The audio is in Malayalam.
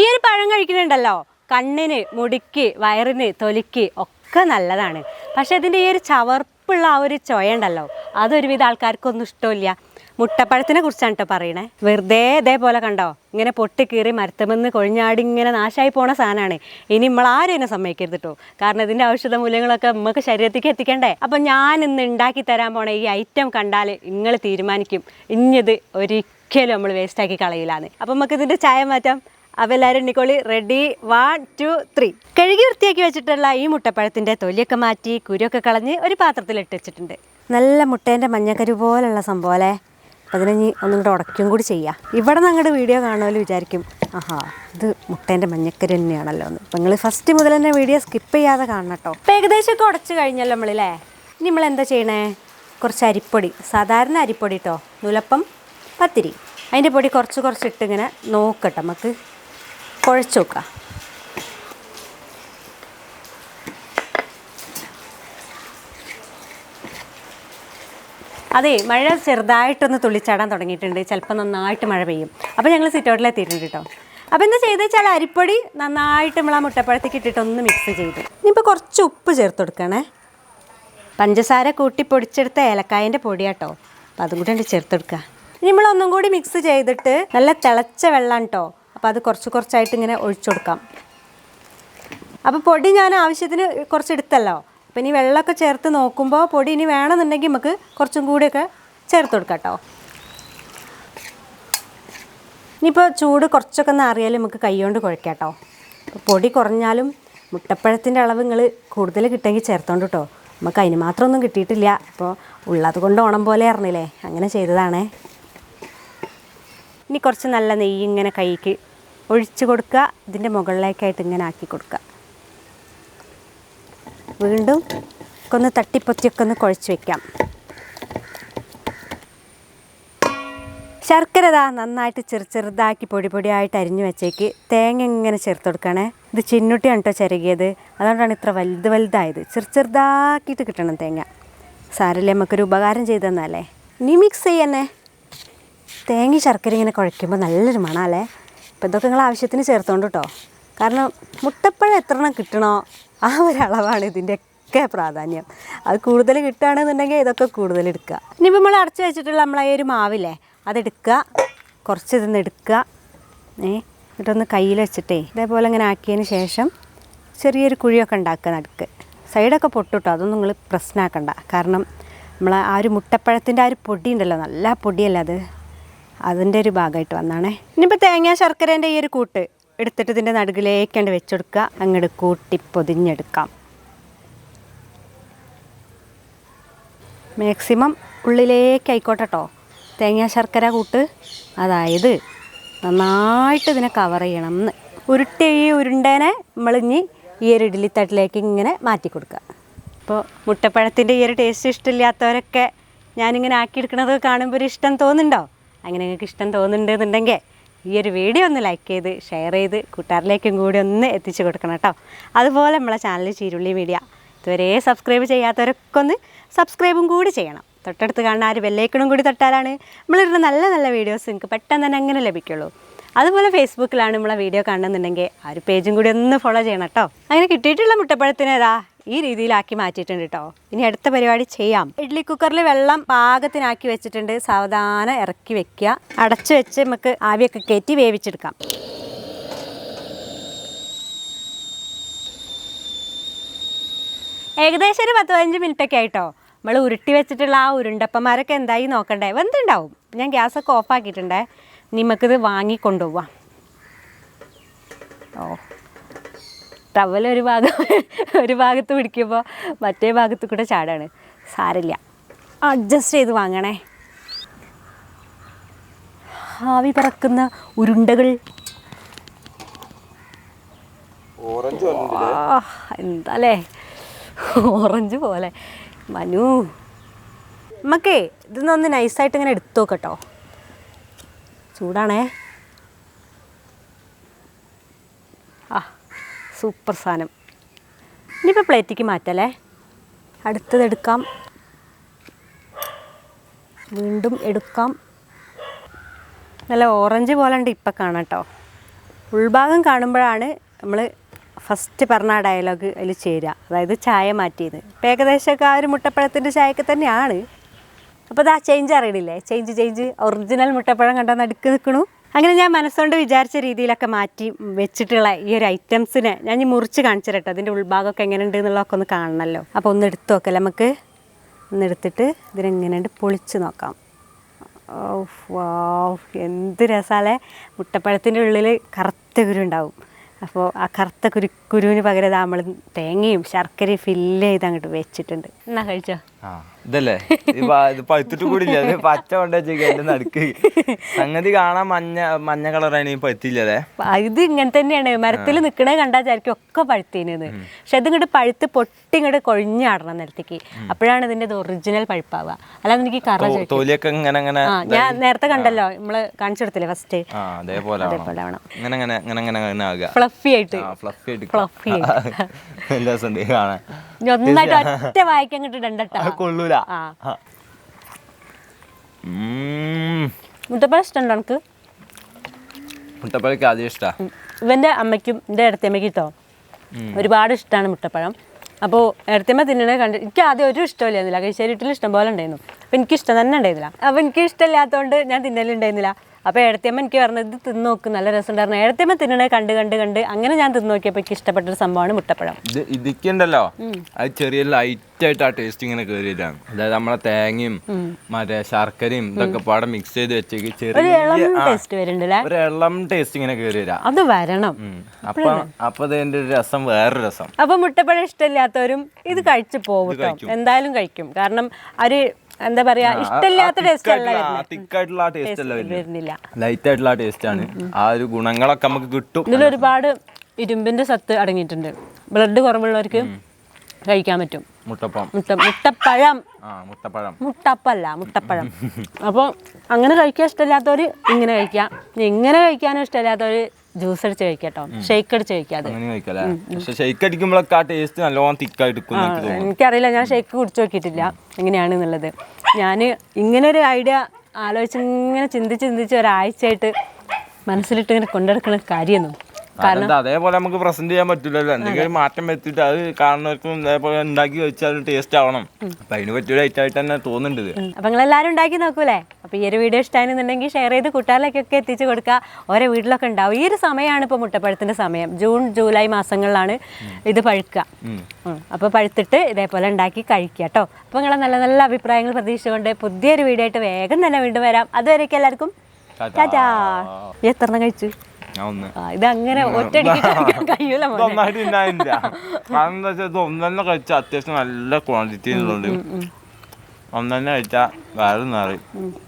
ഈ ഒരു പഴം കഴിക്കുന്നുണ്ടല്ലോ. കണ്ണിന് മുടിക്ക് വയറിന് തൊലിക്ക് ഒക്കെ നല്ലതാണ്. പക്ഷെ ഇതിന്റെ ഈ ഒരു ചവർപ്പുള്ള ആ ഒരു ചൊയ ഉണ്ടല്ലോ അതൊരുവിധ ആൾക്കാർക്കൊന്നും ഇഷ്ടമില്ല. മുട്ടപ്പഴത്തിനെ കുറിച്ചാണ് കേട്ടോ പറയണേ. വെറുതെ ഇതേപോലെ കണ്ടോ? ഇങ്ങനെ പൊട്ടി കീറി മരത്തുമെന്ന് കൊഴിഞ്ഞാടി ഇങ്ങനെ നാശമായി പോണ സാധനമാണ് ഇനി നമ്മൾ ആരും എന്നെ സമ്മതിക്കരുത് കേട്ടോ കാരണം ഇതിന്റെ ഔഷധ മൂല്യങ്ങളൊക്കെ നമുക്ക് ശരീരത്തേക്ക് എത്തിക്കണ്ടേ? അപ്പം ഞാൻ ഇന്ന് ഉണ്ടാക്കി തരാൻ പോണ ഈ ഐറ്റം കണ്ടാൽ നിങ്ങൾ തീരുമാനിക്കും. ഇനിയത് ഒരിക്കലും നമ്മൾ വേസ്റ്റാക്കി കളയില്ലാന്ന്. അപ്പം നമുക്ക് ഇതിന്റെ ചായ മാറ്റാം. അപ്പോൾ എല്ലാവരും നിക്കോളി റെഡി വൺ ടു ത്രീ കഴുകി വൃത്തിയാക്കി വെച്ചിട്ടുള്ള ഈ മുട്ടപ്പഴത്തിന്റെ തൊലിയൊക്കെ മാറ്റി കുരുമൊക്കെ കളഞ്ഞ് ഒരു പാത്രത്തിൽ ഇട്ട് വെച്ചിട്ടുണ്ട്. നല്ല മുട്ടേന്റെ മഞ്ഞക്കരു പോലുള്ള സംഭവം അല്ലേ? അതിനെ ഇനി ഒന്നും കൂടെ ഉടയ്ക്കും കൂടി ചെയ്യാം. ഇവിടെ നിന്ന് അങ്ങോട്ട് വീഡിയോ കാണുമല്ലോ വിചാരിക്കും. ആഹാ ഇത് മുട്ടേന്റെ മഞ്ഞക്കരു തന്നെയാണല്ലോ എന്ന്. അപ്പം നിങ്ങൾ ഫസ്റ്റ് മുതൽ തന്നെ വീഡിയോ സ്കിപ്പ് ചെയ്യാതെ കാണണം കേട്ടോ ഇപ്പം ഏകദേശമൊക്കെ ഉടച്ച് കഴിഞ്ഞല്ലോ നമ്മളില്ലേ? ഇനി നമ്മൾ എന്താ ചെയ്യണേ? കുറച്ച് അരിപ്പൊടി സാധാരണ അരിപ്പൊടി കേട്ടോ നൂലപ്പം പത്തിരി. അതിന്റെ പൊടി കുറച്ച് കുറച്ച് ഇട്ട് ഇങ്ങനെ നോക്കട്ടെ നമുക്ക് കുഴച്ച് വെക്കുക അതെ മഴ ചെറുതായിട്ടൊന്ന് തുള്ളിച്ചാടാൻ തുടങ്ങിയിട്ടുണ്ട്. ചിലപ്പോൾ നന്നായിട്ട് മഴ പെയ്യും. അപ്പോൾ ഞങ്ങൾ സിറ്റൗട്ടിൽ എത്തിയിട്ടുണ്ട് കേട്ടോ അപ്പോൾ എന്താ ചെയ്തെന്ന് വെച്ചാൽ അരിപ്പൊടി നന്നായിട്ട് നമ്മൾ ആ മുട്ടപ്പഴത്തേക്ക് ഇട്ടിട്ട് ഒന്ന് മിക്സ് ചെയ്ത്. ഇനിയിപ്പോൾ കുറച്ച് ഉപ്പ് ചേർത്ത് കൊടുക്കണേ. പഞ്ചസാര കൂട്ടി പൊടിച്ചെടുത്ത ഏലക്കായന്റെ പൊടിയാട്ടോ. അപ്പോൾ അതും കൂടെ ചേർത്ത് കൊടുക്കുക ഇനി നമ്മളൊന്നും കൂടി മിക്സ് ചെയ്തിട്ട് നല്ല തിളച്ച വെള്ളം കേട്ടോ അപ്പോൾ അത് കുറച്ച് കുറച്ചായിട്ട് ഇങ്ങനെ ഒഴിച്ചു കൊടുക്കാം. അപ്പോൾ പൊടി ഞാൻ ആവശ്യത്തിന് കുറച്ച് എടുത്തല്ലോ. അപ്പോൾ ഇനി വെള്ളമൊക്കെ ചേർത്ത് നോക്കുമ്പോൾ പൊടി ഇനി വേണമെന്നുണ്ടെങ്കിൽ നമുക്ക് കുറച്ചും കൂടിയൊക്കെ ചേർത്ത് കൊടുക്കാം കേട്ടോ. ഇനിയിപ്പോൾ ചൂട് കുറച്ചൊക്കെ ഒന്ന് അറിയാലും നമുക്ക് കൈകൊണ്ട് കുഴക്കാം കേട്ടോ. പൊടി കുറഞ്ഞാലും മുട്ടപ്പഴത്തിന്റെ അളവ് നിങ്ങൾ കൂടുതൽ കിട്ടുമെങ്കിൽ ചേർത്തോണ്ട് കേട്ടോ നമുക്ക് അതിന് മാത്രമൊന്നും കിട്ടിയിട്ടില്ല. അപ്പോൾ ഉള്ളത് കൊണ്ട് ഓണം പോലെ അറിഞ്ഞില്ലേ അങ്ങനെ ചെയ്തതാണേ. ഇനി കുറച്ച് നല്ല നെയ്യ് ഇങ്ങനെ കൈക്ക് ഒഴിച്ച് കൊടുക്കുക. ഇതിന്റെ മുകളിലേക്കായിട്ട് ഇങ്ങനെ ആക്കി കൊടുക്കുക. വീണ്ടും ഒന്ന് തട്ടിപ്പൊത്തിയൊക്കെ ഒന്ന് കുഴച്ച് വെക്കാം. ശർക്കര ഇതാ നന്നായിട്ട് ചെറു ചെറുതാക്കി പൊടി പൊടിയായിട്ട് അരിഞ്ഞു വെച്ചേക്ക്. തേങ്ങ ഇങ്ങനെ ചേർത്ത് കൊടുക്കണേ. ഇത് ചിന്നുട്ടിയാണ് കേട്ടോ ചിരകിയത്. അതുകൊണ്ടാണ് ഇത്ര വലുത് വലുതായത്. ചെറു ചെറുതാക്കിയിട്ട് കിട്ടണം തേങ്ങ. സാരല്ലേ നമുക്കൊരു ഉപകാരം ചെയ്തു തന്നാലേ. ഇനി മിക്സ് ചെയ്യന്നെ. തേങ്ങ ശർക്കര ഇങ്ങനെ കുഴയ്ക്കുമ്പോൾ നല്ലൊരു മണമല്ലേ അപ്പോൾ ഇതൊക്കെ നിങ്ങൾ ആവശ്യത്തിന് ചേർത്തോണ്ട് കേട്ടോ കാരണം മുട്ടപ്പഴം എത്ര എണ്ണം കിട്ടണോ ആ ഒരളവാണ് ഇതിന്റെ ഒക്കെ പ്രാധാന്യം. അത് കൂടുതൽ കിട്ടുകയാണെന്നുണ്ടെങ്കിൽ ഇതൊക്കെ കൂടുതൽ എടുക്കുക. ഇനിയിപ്പോൾ നമ്മൾ അടച്ചു വെച്ചിട്ടുള്ള നമ്മളെ ഒരു മാവില്ലേ അതെടുക്കുക. കുറച്ച് ഇതൊന്ന് എടുക്കുക. ഏ എന്നിട്ടൊന്ന് കയ്യിൽ വെച്ചിട്ടേ ഇതേപോലെ ഇങ്ങനെ ആക്കിയതിന് ശേഷം ചെറിയൊരു കുഴിയൊക്കെ ഉണ്ടാക്കുക നടുക്ക്. സൈഡൊക്കെ പൊട്ടുട്ടോ അതൊന്നും നിങ്ങൾ പ്രശ്നമാക്കണ്ട. കാരണം നമ്മളെ ആ ഒരു മുട്ടപ്പഴത്തിന്റെ ആ ഒരു പൊടി ഉണ്ടല്ലോ നല്ല പൊടിയല്ല അത്? അതിന്റെ ഒരു ഭാഗമായിട്ട് വന്നാണേ. ഇനിയിപ്പോൾ തേങ്ങ ശർക്കരേന്റെ ഈ ഒരു കൂട്ട് എടുത്തിട്ട് ഇതിന്റെ നടുകിലേക്കാണ്ട് വെച്ചെടുക്കുക. അങ്ങോട്ട് കൂട്ടി പൊതിഞ്ഞെടുക്കാം. മാക്സിമം ഉള്ളിലേക്ക് ആയിക്കോട്ടെ കേട്ടോ തേങ്ങ ശർക്കര കൂട്ട്. അതായത് നന്നായിട്ട് ഇതിനെ കവർ ചെയ്യണം എന്ന് ഉരുട്ടി ഈ ഉരുണ്ടേനെ നമ്മളിഞ്ഞി ഈ ഒരു ഇഡ്ഡലിത്തട്ടിലേക്ക് ഇങ്ങനെ മാറ്റി കൊടുക്കുക. ഇപ്പോൾ മുട്ടപ്പഴത്തിന്റെ ഈ ഒരു ടേസ്റ്റ് ഇഷ്ടമില്ലാത്തവരൊക്കെ ഞാനിങ്ങനെ ആക്കിയെടുക്കണത് കാണുമ്പോൾ ഒരു ഇഷ്ടം തോന്നുന്നുണ്ടോ? അങ്ങനെ നിങ്ങൾക്ക് ഇഷ്ടം തോന്നുന്നുണ്ടെന്നുണ്ടെങ്കിൽ ഈ ഒരു വീഡിയോ ഒന്ന് ലൈക്ക് ചെയ്ത് ഷെയർ ചെയ്ത് കൂട്ടുകാരിലേക്കും കൂടി ഒന്ന് എത്തിച്ചു കൊടുക്കണം കേട്ടോ. അതുപോലെ നമ്മളെ ചാനൽ ചീരുള്ളി മീഡിയ ഇതുവരെ സബ്സ്ക്രൈബ് ചെയ്യാത്തവരൊക്കെ ഒന്ന് സബ്സ്ക്രൈബും കൂടി ചെയ്യണം. തൊട്ടടുത്ത് കാണുന്ന ആ ഒരു ബെല്ലൈക്കണും കൂടി തൊട്ടാലാണ് നമ്മളിരുന്ന നല്ല നല്ല വീഡിയോസ് നിങ്ങൾക്ക് പെട്ടെന്ന് തന്നെ അങ്ങനെ ലഭിക്കുള്ളൂ. അതുപോലെ ഫേസ്ബുക്കിലാണ് നമ്മളെ വീഡിയോ കാണുന്നുണ്ടെങ്കിൽ ആ ഒരു പേജും കൂടി ഒന്ന് ഫോളോ ചെയ്യണം കേട്ടോ. അങ്ങനെ കിട്ടിയിട്ടുള്ള മുട്ടപ്പഴത്തിന് ഏതാ? ഈ രീതിയിലാക്കി മാറ്റിയിട്ടുണ്ട് കേട്ടോ ഇനി അടുത്ത പരിപാടി ചെയ്യാം. ഇഡ്ഡലി കുക്കറിൽ വെള്ളം പാകത്തിനാക്കി വെച്ചിട്ടുണ്ട്. സാവധാനം ഇറക്കി വെക്കുക. അടച്ചു വെച്ച് നമുക്ക് ആവിയൊക്കെ കയറ്റി വേവിച്ചെടുക്കാം. ഏകദേശം ഒരു പത്ത് പതിനഞ്ച് മിനിറ്റ് ഒക്കെ ആയിട്ടോ. നമ്മൾ ഉരുട്ടി വെച്ചിട്ടുള്ള ആ ഉരുണ്ടപ്പന്മാരൊക്കെ എന്തായി നോക്കണ്ടേ? വെന്തുണ്ടാവും ഞാൻ ഗ്യാസൊക്കെ ഓഫാക്കിയിട്ടുണ്ടേ നിമക്കിത് വാങ്ങിക്കൊണ്ടുപോവാം. ഓ. ടവൽ ഒരു ഭാഗം ഒരു ഭാഗത്ത് പിടിക്കുമ്പോൾ മറ്റേ ഭാഗത്ത് കൂടെ ചാടാണ്. സാരില്ല അഡ്ജസ്റ്റ് ചെയ്ത് വാങ്ങണേ. ആവി പറക്കുന്ന ഉരുണ്ടകൾ. ഓറഞ്ച് വന്നിട്ടില്ല ആ, എന്താലേ? ഓറഞ്ച് പോലെ. മനു. നമുക്കേ ഇതൊന്നൊന്ന് നൈസായിട്ട് ഇങ്ങനെ എടുത്തു നോക്കട്ടോ. ചൂടാണേ. ആ. സൂപ്പർ സാധനം. ഇനിയിപ്പോൾ പ്ലേറ്റിക്ക് മാറ്റല്ലേ? അടുത്തതെടുക്കാം വീണ്ടും എടുക്കാം. നല്ല ഓറഞ്ച് പോലെ ഉണ്ട് ഇപ്പം കാണാം കേട്ടോ ഉൾഭാഗം കാണുമ്പോഴാണ് നമ്മൾ ഫസ്റ്റ് പറഞ്ഞ ഡയലോഗ് അതിൽ ചേരുക. അതായത് ചായ മാറ്റിയത്. ഇപ്പം ഏകദേശമൊക്കെ ആ ഒരു മുട്ടപ്പഴത്തിന്റെ ചായയൊക്കെ തന്നെയാണ്. അപ്പോൾ അത് ആ ചേഞ്ച് അറിയണില്ലേ? ചേഞ്ച് ചേഞ്ച് ഒറിജിനൽ മുട്ടപ്പഴം കണ്ടാൽ നടുക്ക് നിൽക്കണു അങ്ങനെ ഞാൻ മനസ്സുകൊണ്ട് വിചാരിച്ച രീതിയിലൊക്കെ മാറ്റി വെച്ചിട്ടുള്ള ഈ ഒരു ഐറ്റംസിനെ ഞാൻ ഈ മുറിച്ച് കാണിച്ചു തരട്ടെ അതിന്റെ ഉൾഭാഗമൊക്കെ എങ്ങനെയുണ്ട് എന്നുള്ളതൊക്കെ ഒന്ന് കാണണമല്ലോ അപ്പോൾ ഒന്ന് എടുത്തു നോക്കാം നമുക്ക്? ഒന്ന് എടുത്തിട്ട് ഇതിനെങ്ങനെയുണ്ട് പൊളിച്ച് നോക്കാം. എന്ത് രസാലേ. മുട്ടപ്പഴത്തിന്റെ ഉള്ളിൽ കറുത്ത കുരു ഉണ്ടാവും അപ്പോൾ ആ കറുത്ത കുരു കുരുവിന് പകരം നമ്മൾ തേങ്ങയും ശർക്കരയും ഫില്ല് ചെയ്ത് അങ്ങോട്ട് വെച്ചിട്ടുണ്ട്. എന്നാ കഴിച്ചോ? ഇതല്ലേ? പഴുത്തിട്ട് കൂടില്ല? പച്ച കൊണ്ട് വെച്ചേക്ക് അതിന്റെ നടുക്ക്. സംഗതി കാണാൻ മഞ്ഞ മഞ്ഞ കളറാണ് ഈ പഴുത്തില്ലല്ലേ? പ- ഇത് ഇങ്ങനെ തന്നെയാണ്. മരത്തിൽ നിൽക്കണേ കണ്ടാച്ചായിരിക്കും ഒക്കെ പഴുത്തിനത് പക്ഷെ ഇത് ഇങ്ങോട്ട് പഴുത്ത് പൊട്ടി ഇങ്ങോട്ട് കൊഴിഞ്ഞാടണം നിലത്തേക്ക്. അപ്പോഴാണ് ഇതിന്റെ ഒറിജിനൽ പഴുപ്പാവുക. അല്ലാതെ എനിക്ക് കറ തൊലിയൊക്കെ ഇങ്ങനെ ഇങ്ങനെ ഞാൻ നേരത്തെ കണ്ടല്ലോ. നമ്മൾ കാണിച്ചെടുത്തില്ലേ ഫസ്റ്റ് അതേപോലെ ഫ്ലഫി ആയിട്ട്. ഫ്ലഫി ആയിട്ട്. ഒന്നായിട്ട് ഒറ്റ വായിക്കാൻ അത് കൊള്ളൂല. മുട്ടപ്പഴം ഇഷ്ടമുണ്ടോ എനിക്ക് മുട്ടപ്പഴക്ക് ആദ്യം ഇഷ്ടാ. ഇവന്റെ അമ്മയ്ക്കും എന്റെ ഇടത്തമ്മയ്ക്കും ഇട്ടോ ഒരുപാട് ഇഷ്ടമാണ് മുട്ടപ്പഴം. അപ്പോൾ ഇടത്തമ്മ തിന്നണേ കണ്ട് എനിക്ക് ആദ്യം ഒരു ഇഷ്ടമില്ലായിരുന്നില്ല വീട്ടിൽ ഇഷ്ടം പോലെ ഉണ്ടായിരുന്നു. അപ്പോൾ എനിക്ക് ഇഷ്ടം തന്നെ ഉണ്ടായിരുന്നില്ല. അപ്പോൾ എനിക്ക് ഇഷ്ടമില്ലാത്തതുകൊണ്ട് ഞാൻ തിന്നലുണ്ടായിരുന്നില്ല. അപ്പോൾ എഴുത്തിയമ്മ എനിക്ക് പറഞ്ഞത് ഇത് തിന്നു നോക്ക് നല്ല രസം ഉണ്ടായിരുന്നു ഇടത്തമ്മ തിന്നണേ കണ്ട് കണ്ട് കണ്ട്. അങ്ങനെ ഞാൻ തിന്നു നോക്കിയപ്പോൾ എനിക്ക് ഇഷ്ടപ്പെട്ടൊരു സംഭവമാണ് മുട്ടപ്പഴം. ഇത് ഇതിക്കുണ്ടല്ലോ അത് ചെറിയ ലൈറ്റ് ആയിട്ട് ആ ടേസ്റ്റ് ഇങ്ങനെ കയറിയതാണ് അതായത് നമ്മളെ തേങ്ങയും മറ്റേ ശർക്കരയും ഇതൊക്കെ പാടെ മിക്സ് ചെയ്ത് വെച്ചേക്ക് ഒരു ചെറിയ ഇളം ആ, ടേസ്റ്റ് വരുന്നുണ്ടല്ലേ? ഒരു ഇളം ടേസ്റ്റ് ഇങ്ങനെ കയറി വരാം അത് വരണം. അപ്പൊ അപ്പൊ അതിന്റെ ഒരു രസം വേറൊരു രസം. അപ്പൊ മുട്ടപ്പഴം ഇഷ്ടമില്ലാത്തവരും ഇത് കഴിച്ചു പോകും കേട്ടോ എന്തായാലും കഴിക്കും. കാരണം ഒരു എന്താ പറയാ ഇഷ്ടമില്ലാത്ത ടേസ്റ്റ് അല്ല തിക്കായിട്ടുള്ള ടേസ്റ്റ് അല്ല വരുന്നില്ല. ലൈറ്റ് ആയിട്ടുള്ള ടേസ്റ്റ് ആണ്. ആ ഒരു ഗുണങ്ങളൊക്കെ നമുക്ക് കിട്ടും. ഇതിൽ ഒരുപാട് ഇരുമ്പിന്റെ സത്ത് അടങ്ങിയിട്ടുണ്ട്. ബ്ലഡ് കുറവുള്ളവർക്ക് കഴിക്കാൻ പറ്റും. മുട്ടപ്പം മുട്ട മുട്ടപ്പഴം. മുട്ടപ്പഴം. മുട്ടപ്പല്ല മുട്ടപ്പഴം. അപ്പോൾ അങ്ങനെ കഴിക്കാൻ ഇഷ്ടമില്ലാത്തവർ ഇങ്ങനെ കഴിക്കാം. ഇങ്ങനെ കഴിക്കാനും ഇഷ്ടമില്ലാത്തവർ ജ്യൂസ് അടിച്ച് കഴിക്കാം ഷെയ്ക്ക് ഷേക്ക് അടിച്ച് കഴിക്കാതെ അങ്ങനെ കഴിക്കല്ലേ പക്ഷെ ഷെയ്ക്ക് അടിക്കുമ്പോഴൊക്കെ ആ ടേസ്റ്റ് നല്ലോണം തിക്കായിട്ട് എനിക്കറിയില്ല ഞാൻ ഷേക്ക് കുടിച്ചു നോക്കിയിട്ടില്ല. എങ്ങനെയാണെന്നുള്ളത് ഞാൻ ഇങ്ങനെ ഒരു ഐഡിയ ആലോചിച്ച് ഇങ്ങനെ ചിന്തിച്ച് ചിന്തിച്ച് ഒരാഴ്ചയായിട്ട് മനസ്സിലിട്ട് ഇങ്ങനെ കൊണ്ടെടുക്കുന്ന കാര്യമൊന്നും അതെന്താ? അതേപോലെ നമുക്ക് പ്രസന്റ് ചെയ്യാൻ പറ്റില്ലല്ലോ. എന്തെങ്കിലും മാറ്റം വരുത്തിയിട്ട് അത് കാണുന്നവർക്കും ഇതേപോലെ ഉണ്ടാക്കി വെച്ചാൽ ടേസ്റ്റ് ആവണം. അപ്പൊ അതിന് പറ്റിയൊരു ഐറ്റം ആയിട്ട് തന്നെ തോന്നുന്നുണ്ട് അപ്പൊ നിങ്ങൾ എല്ലാരും ഉണ്ടാക്കി നോക്കൂലേ? അപ്പൊ ഈ ഒരു വീഡിയോ ഇഷ്ടമായിരുന്നുണ്ടെങ്കിൽ ഷെയർ ചെയ്ത് കുട്ടികളിലേക്കൊക്കെ എത്തിച്ചു കൊടുക്കുക. ഓരോ വീട്ടിലൊക്കെ ഉണ്ടാവും. ഈ ഒരു സമയമാണ് ഇപ്പൊ മുട്ടപ്പഴത്തിന്റെ സമയം. ജൂൺ ജൂലൈ മാസങ്ങളിലാണ് ഇത് പഴുക്കുക. അപ്പൊ പഴുത്തിട്ട് ഇതേപോലെ ഉണ്ടാക്കി കഴിക്കുക കേട്ടോ അപ്പൊ നിങ്ങളെ നല്ല നല്ല അഭിപ്രായങ്ങൾ പ്രതീക്ഷിച്ചുകൊണ്ട് പുതിയൊരു വീഡിയോ ആയിട്ട് വേഗം തന്നെ വീണ്ടും വരാം. അതുവരെയൊക്കെ എല്ലാവർക്കും ടാറ്റാ. ടാറ്റാ. ഈ എത്ര എണ്ണം കഴിച്ചു? ഞാൻ ഒന്ന്. ഇത് അങ്ങനെ ഒറ്റയടിക്ക് കഴിക്കാൻ കഴിയൂല മോനെ. ഒന്നായിട്ട് തിന്നാനില്ല കാരണം എന്താ വെച്ചാൽ ഇത് ഒന്നെന്നെ കഴിച്ചാൽ അത്യാവശ്യം നല്ല ക്വാണ്ടിറ്റി ഉള്ളതുകൊണ്ട്. ഒന്നെന്നെ കഴിച്ചാൽ വേറെ നിറയും